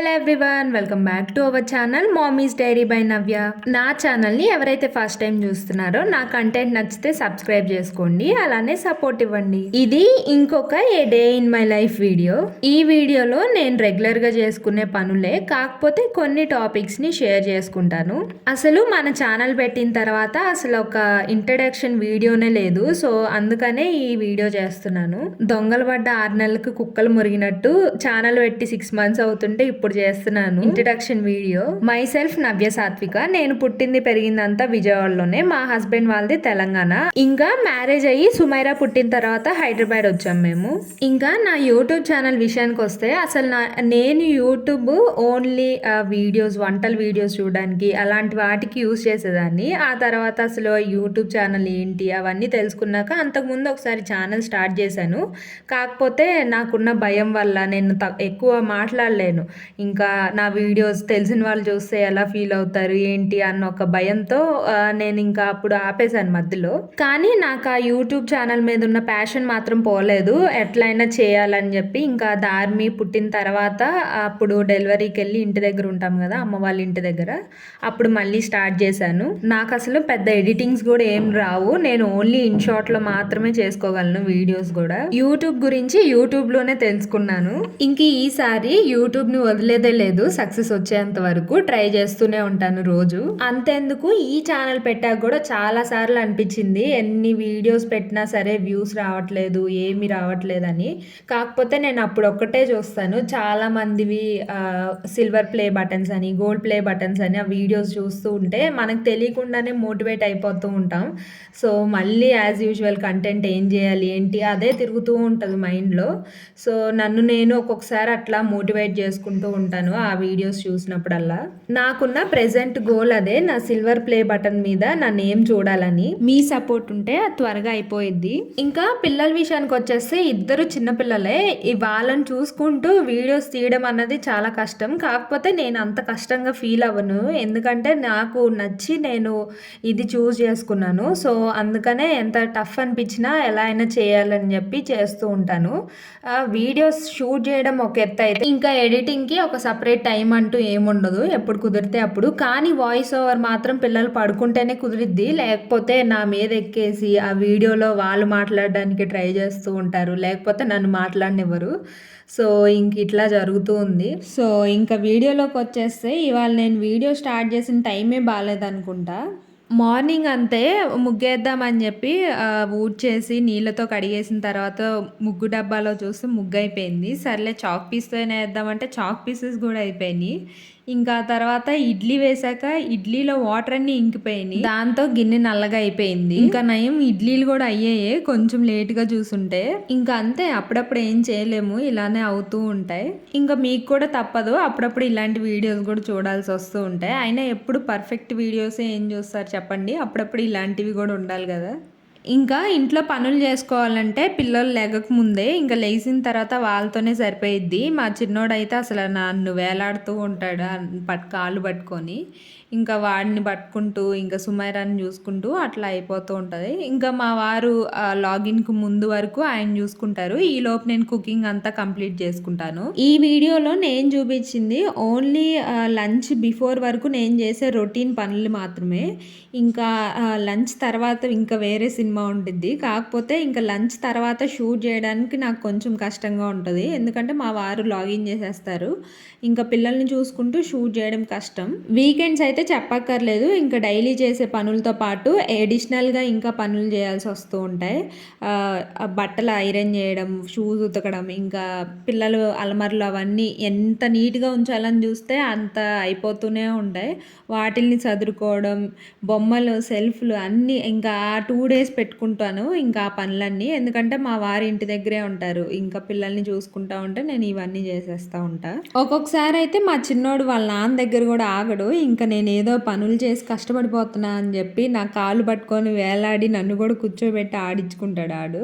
Hello everyone welcome back to our channel mommy's diary by Navya నా ఛానల్ని ఎవరైతే first time చూస్తున్నారో నా కంటెంట్ నచ్చితే సబ్స్క్రైబ్ చేసుకోండి అలానే సపోర్ట్ ఇవ్వండి. ఇది ఇంకొక a day in my life video ఈ వీడియోలో నేను రెగ్యులర్గా చేసుకునే పనులే కాకపోతే కొన్ని టాపిక్స్ని షేర్ చేసుకుంటాను. అసలు మన ఛానల్ పెట్టిన తర్వాత అసలు ఒక ఇంట్రడక్షన్ వీడియోనే లేదు సో అందుకనే ఈ వీడియో చేస్తున్నాను. దొంగలు పడ్డ ఆరు నెలలకు కుక్కలు మురిగినట్టు ఛానల్ పెట్టి సిక్స్ మంత్స్ అవుతుంటే ఇప్పుడు చేస్తున్నాను. Introduction video myself Navya Sathvika నేను పుట్టింది పెరిగిందంతా విజయవాడలోనే. మా హస్బెండ్ వాళ్ళది తెలంగాణ. ఇంకా మ్యారేజ్ అయ్యి సుమైరా పుట్టిన తర్వాత హైదరాబాద్ వచ్చాం మేము. ఇంకా నా యూట్యూబ్ ఛానల్ విషయానికి వస్తే అసలు నా నేను యూట్యూబ్ ఓన్లీ వీడియోస్ వంటల వీడియోస్ చూడడానికి అలాంటి వాటికి యూస్ చేసేదాన్ని. ఆ తర్వాత అసలు యూట్యూబ్ ఛానల్ ఏంటి అవన్నీ తెలుసుకున్నాక అంతకుముందు ఒకసారి ఛానల్ స్టార్ట్ చేశాను. కాకపోతే నాకున్న భయం వల్ల నేను ఎక్కువ మాట్లాడలేను. ఇంకా నా వీడియోస్ తెలిసిన వాళ్ళు చూస్తే ఎలా ఫీల్ అవుతారు ఏంటి అన్న ఒక భయంతో నేను ఇంకా అప్పుడు ఆపేశాను మధ్యలో. కానీ నాకు ఆ యూట్యూబ్ ఛానల్ మీద ఉన్న ప్యాషన్ మాత్రం పోలేదు. ఎట్లయినా చేయాలని చెప్పి ఇంకా దార్మి పుట్టిన తర్వాత అప్పుడు డెలివరీకి వెళ్ళి ఇంటి దగ్గర ఉంటాం కదా అమ్మ వాళ్ళ ఇంటి దగ్గర. అప్పుడు మళ్ళీ స్టార్ట్ చేశాను. నాకు అసలు పెద్ద ఎడిటింగ్స్ కూడా ఏం రావు. నేను ఓన్లీ ఇన్ షార్ట్లో మాత్రమే చేసుకోగలను వీడియోస్ కూడా. యూట్యూబ్ గురించి యూట్యూబ్లోనే తెలుసుకున్నాను. ఇంక ఈసారి యూట్యూబ్ని వదిలేదే లేదు సక్సెస్ వచ్చేంత వరకు ట్రై చేస్తూనే ఉంటాను రోజు. అంతేందుకు? ఈ ఛానల్ పెట్టాక కూడా చాలా సార్లు అనిపించింది ఎన్ని వీడియోస్ పెట్టినా సరే వ్యూస్ రావట్లేదు ఏమి రావట్లేదని. కాకపోతే నేను అప్పుడు ఒక్కటే చూస్తాను చాలా మందివి సిల్వర్ ప్లే బటన్స్ అని గోల్డ్ ప్లే బటన్స్ అని ఆ వీడియోస్ చూస్తూ ఉంటే మనకు తెలియకుండానే మోటివేట్ అయిపోతూ ఉంటాం. సో మళ్ళీ యాజ్ యూజువల్ కంటెంట్ ఏం చేయాలి ఏంటి అదే తిరుగుతూ ఉంటుంది మైండ్లో సో నన్ను నేను ఒక్కొక్కసారి అట్లా మోటివేట్ చేసుకుంటూ ఉంటాను ఆ వీడియోస్ చూసినప్పుడల్లా. నాకున్న ప్రెసెంట్ గోల్ అదే నా సిల్వర్ ప్లే బటన్ మీద నా నేమ్ చూడాలని. మీ సపోర్ట్ ఉంటే అది త్వరగా అయిపోయిద్ది. ఇంకా పిల్లల విషయానికి వచ్చేస్తే ఇద్దరు చిన్నపిల్లలే వాళ్ళని చూసుకుంటూ వీడియోస్ తీయడం అన్నది చాలా కష్టం. కాకపోతే నేను అంత కష్టంగా ఫీల్ అవ్వను. ఎందుకంటే నాకు నచ్చి నేను ఇది చూస్ చేసుకున్నాను. సో అందుకనే ఎంత టఫ్ అనిపించినా ఎలా అయినా చేయాలని చెప్పి చేస్తూ ఉంటాను. వీడియోస్ షూట్ చేయడం ఒక ఎత్తు అయితే. ఇంకా ఎడిటింగ్కి ఒక సపరేట్ టైం అంటూ ఏముండదు. ఎప్పుడు కుదిరితే అప్పుడు. కానీ వాయిస్ ఓవర్ మాత్రం పిల్లలు పడుకుంటేనే కుదిరిద్ది. లేకపోతే నా మీద ఎక్కేసి ఆ వీడియోలో వాళ్ళు మాట్లాడడానికి ట్రై చేస్తూ ఉంటారు. లేకపోతే నన్ను మాట్లాడనివ్వరు. సో ఇంక ఇట్లా జరుగుతూ ఉంది. సో ఇంకా వీడియోలోకి వచ్చేస్తే ఇవాళ నేను వీడియో స్టార్ట్ చేసిన టైమే బాగాలేదనుకుంటా మార్నింగ్ అంతే ముగ్గేద్దామని చెప్పి ఊడ్ ఊడ్చేసి నీళ్ళతో కడిగేసిన తర్వాత ముగ్గు డబ్బాలో చూస్తే ముగ్గు అయిపోయింది సర్లే చాక్ పీస్తోనే వేద్దామంటే చాక్ పీసెస్ కూడా అయిపోయినాయి. ఇంకా తర్వాత ఇడ్లీ వేసాక ఇడ్లీలో వాటర్ అన్ని ఇంకిపోయినాయి. దాంతో గిన్నె నల్లగా అయిపోయింది. ఇంకా నయం ఇడ్లీలు కూడా అయ్యాయి కొంచెం లేట్గా చూసుంటే. ఇంకా అంతే అప్పుడప్పుడు ఏం చేయలేము ఇలానే అవుతూ ఉంటాయి. ఇంకా మీకు కూడా తప్పదు అప్పుడప్పుడు ఇలాంటి వీడియోస్ కూడా చూడాల్సి వస్తూ ఉంటాయి. అయినా ఎప్పుడు పర్ఫెక్ట్ వీడియోస్ ఏం చూస్తారు చెప్పండి అప్పుడప్పుడు ఇలాంటివి కూడా ఉండాలి కదా. ఇంకా ఇంట్లో పనులు చేసుకోవాలంటే పిల్లలు లెగక ముందే ఇంకా లేచిన తర్వాత వాళ్ళతోనే సరిపోయిద్ది. మా చిన్నోడైతే అసలు నన్ను వేలాడుతూ ఉంటాడు పట్ కాళ్ళు పట్టుకొని. ఇంకా వాడిని పట్టుకుంటూ ఇంకా సుమైరాన్ని చూసుకుంటూ అట్లా అయిపోతూ ఉంటుంది. ఇంకా మా వారు లాగిన్కు ముందు వరకు ఆయన చూసుకుంటారు. ఈ లోపు నేను కుకింగ్ అంతా కంప్లీట్ చేసుకుంటాను. ఈ వీడియోలో నేను చూపించింది ఓన్లీ లంచ్ బిఫోర్ వరకు నేను చేసే రొటీన్ పనులు మాత్రమే. ఇంకా లంచ్ తర్వాత ఇంకా వేరే సినిమా ఉంటుంది కాకపోతే ఇంకా లంచ్ తర్వాత షూట్ చేయడానికి నాకు కొంచెం కష్టంగా ఉంటుంది. ఎందుకంటే మా వారు లాగిన్ చేసేస్తారు. ఇంకా పిల్లల్ని చూసుకుంటూ షూట్ చేయడం కష్టం. వీకెండ్స్ అయితే చెప్పక్కర్లేదు. ఇంకా డైలీ చేసే పనులతో పాటు ఎడిషనల్గా ఇంకా పనులు చేయాల్సి వస్తూ ఉంటాయి. బట్టలు ఐరన్ చేయడం షూస్ ఉతకడం ఇంకా పిల్లలు అలమరలు అవన్నీ ఎంత నీట్గా ఉంచాలని చూస్తే అంత అయిపోతూనే ఉంటాయి. వాటిల్ని చదురుకోవడం బొమ్మలు సెల్ఫ్లు అన్నీ ఇంకా టూ డేస్ పెట్టుకుంటాను ఇంకా ఆ పనులన్నీ. ఎందుకంటే మా వారి ఇంటి దగ్గరే ఉంటారు. ఇంకా పిల్లల్ని చూసుకుంటా ఉంటే నేను ఇవన్నీ చేసేస్తూ ఉంటా. ఒక్కొక్కసారి అయితే మా చిన్నోడు వాళ్ళ నాన్న దగ్గర కూడా ఆగడు. ఇంకా నేను ఏదో పనులు చేసి కష్టపడిపోతున్నా అని చెప్పి నా కాళ్ళు పట్టుకొని వేలాడి నన్ను కూడా కూర్చోబెట్టి ఆడించుకుంటాడు ఆడు.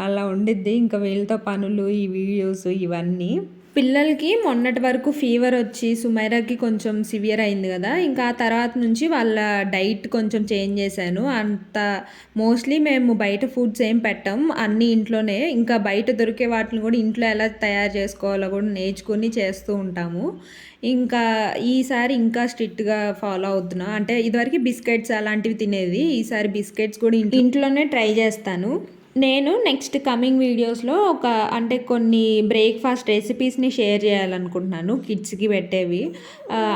అలా ఉండిద్ది. ఇంకా వీళ్ళతో పనులు ఈ వీడియోస్ ఇవన్నీ. పిల్లలకి మొన్నటి వరకు ఫీవర్ వచ్చి సుమైరాకి కొంచెం సివియర్ అయింది కదా. ఇంకా ఆ తర్వాత నుంచి వాళ్ళ డైట్ కొంచెం చేంజ్ చేశాను. అంత మోస్ట్లీ మేము బయట ఫుడ్స్ ఏం పెట్టాం. అన్ని ఇంట్లోనే. ఇంకా బయట దొరికే వాటిని కూడా ఇంట్లో ఎలా తయారు చేసుకోవాలో కూడా నేర్చుకొని చేస్తూ ఉంటాము. ఇంకా ఈసారి ఇంకా స్ట్రిక్ట్గా ఫాలో అవుతున్నా. అంటే ఇదివరకు బిస్కెట్స్ అలాంటివి తినేది. ఈసారి బిస్కెట్స్ కూడా ఇంట్లోనే ట్రై చేస్తాను. నేను నెక్స్ట్ కమింగ్ వీడియోస్లో ఒక అంటే కొన్ని బ్రేక్ఫాస్ట్ రెసిపీస్ని షేర్ చేయాలనుకుంటున్నాను కిడ్స్కి పెట్టేవి.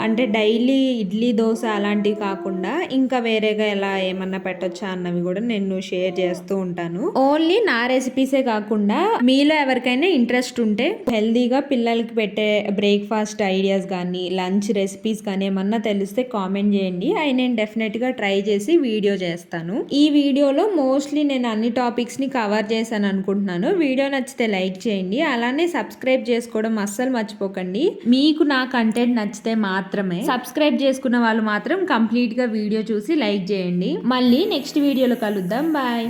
అంటే డైలీ ఇడ్లీ దోశ అలాంటివి కాకుండా ఇంకా వేరేగా ఎలా ఏమన్నా పెట్టొచ్చా అన్నవి కూడా నేను షేర్ చేస్తూ ఉంటాను. ఓన్లీ నా రెసిపీసే కాకుండా మీలో ఎవరికైనా ఇంట్రెస్ట్ ఉంటే హెల్దీగా పిల్లలకి పెట్టే బ్రేక్ఫాస్ట్ ఐడియాస్ కానీ లంచ్ రెసిపీస్ కానీ ఏమన్నా తెలిస్తే కామెంట్ చేయండి. అవి నేను డెఫినెట్గా ట్రై చేసి వీడియో చేస్తాను. ఈ వీడియోలో మోస్ట్లీ నేను అన్ని టాపిక్స్ని కవర్ చేశాను అనుకుంటున్నాను. వీడియో నచ్చితే లైక్ చేయండి. అలానే సబ్స్క్రైబ్ చేసుకోవడం అస్సలు మర్చిపోకండి. మీకు నా కంటెంట్ నచ్చితే మాత్రమే సబ్స్క్రైబ్ చేసుకున్న వాళ్ళు మాత్రం కంప్లీట్గా వీడియో చూసి లైక్ చేయండి. మళ్ళీ నెక్స్ట్ వీడియోలో కలుద్దాం. బాయ్